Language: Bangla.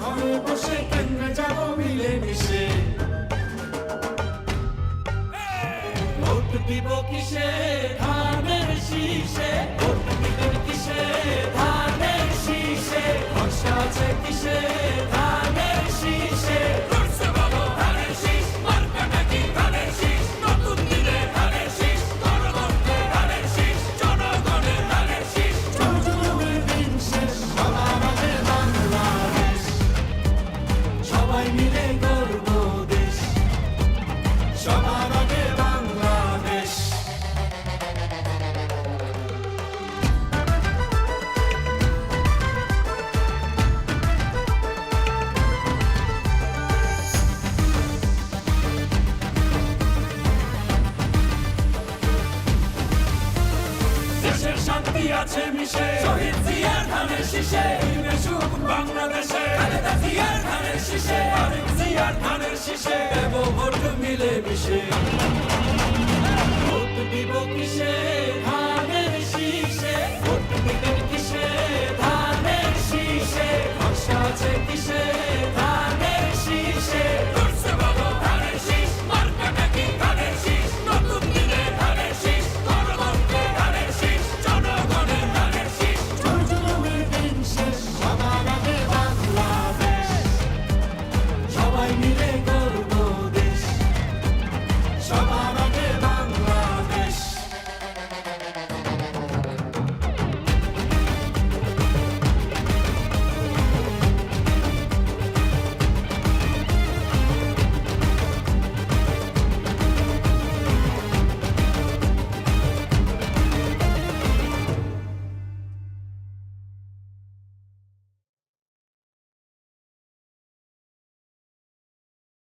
ঘরে বসে কেন্দ্রে যাব মিলে মিশে ভোট দিব কিসে? ধানের শীষে? ভোট আছে মিশে। শহীদ জিয়ার ধানের শীষে দিনে সুখ বাংলাদেশে। খালেদা জিয়ার ধানের শীষে আরেক জিয়ার ধানের শীষে দেব মিলে মিশে